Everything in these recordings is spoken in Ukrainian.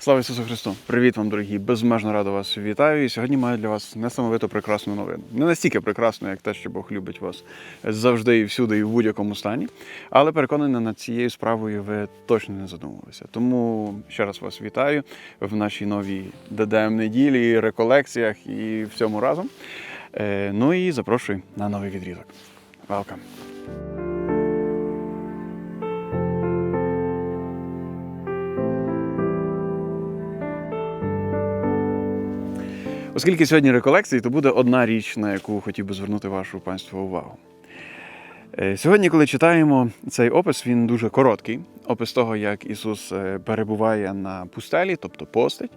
Слава Ісусу Христу! Привіт вам, дорогі! Безмежно радо вас вітаю. І сьогодні маю для вас несамовито прекрасну новину. Не настільки прекрасну, як те, що Бог любить вас завжди і всюди, і в будь-якому стані. Але переконаний, над цією справою ви точно не задумувалися. Тому ще раз вас вітаю в нашій новій ДДМ неділі, реколекціях і всьому разом. Е, Ну і запрошую на новий відрізок. Welcome! Оскільки сьогодні реколекції, то буде одна річ, на яку хотів би звернути вашу панство увагу. Е, Сьогодні, коли читаємо цей опис, він дуже короткий. Опис того, як Ісус е, перебуває на пустелі, тобто постить,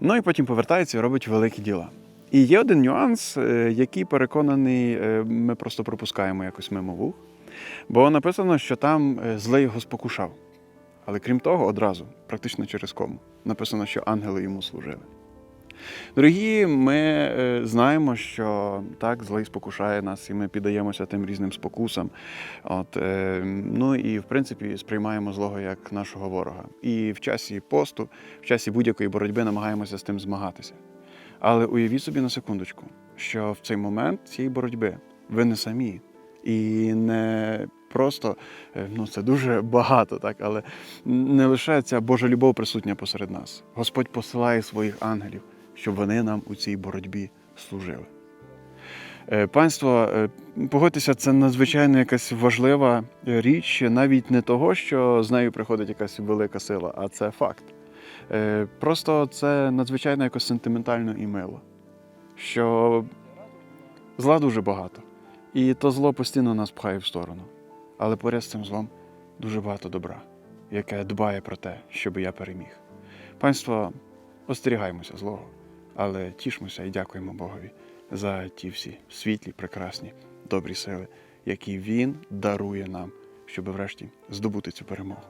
ну і потім повертається і робить великі діла. І є один нюанс, е, який переконаний, ми просто пропускаємо якось мимо вух. Бо написано, що там злий його спокушав. Але крім того, одразу, практично через кому, написано, що ангели йому служили. Дорогі, ми е, знаємо, що так, злий спокушає нас, і ми піддаємося тим різним спокусам. От, е, ну і в принципі сприймаємо злого як нашого ворога. І в часі посту, в часі будь-якої боротьби намагаємося з тим змагатися. Але уявіть собі на секундочку, що в цей момент цієї боротьби ви не самі. І не просто, е, ну це дуже багато, так, але не лише ця Божа любов присутня посеред нас. Господь посилає своїх ангелів, щоб вони нам у цій боротьбі служили. Е, Панство, е, погодьтеся, це надзвичайно якась важлива річ, навіть не того, що з нею приходить якась велика сила, а це факт. Е, Просто це надзвичайно якось сентиментально і мило, що зла дуже багато. І то зло постійно нас пхає в сторону. Але поряд з цим злом дуже багато добра, яке дбає про те, щоб я переміг. Панство, остерігаємося злого, але тішмося і дякуємо Богові за ті всі світлі, прекрасні, добрі сили, які Він дарує нам, щоб врешті здобути цю перемогу.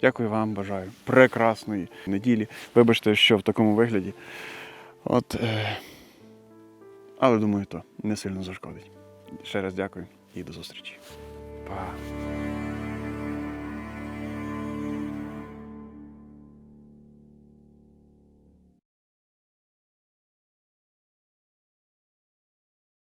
Дякую вам, бажаю прекрасної неділі. Вибачте, що в такому вигляді. От, е... Але думаю, то не сильно зашкодить. Ще раз дякую і до зустрічі. Па.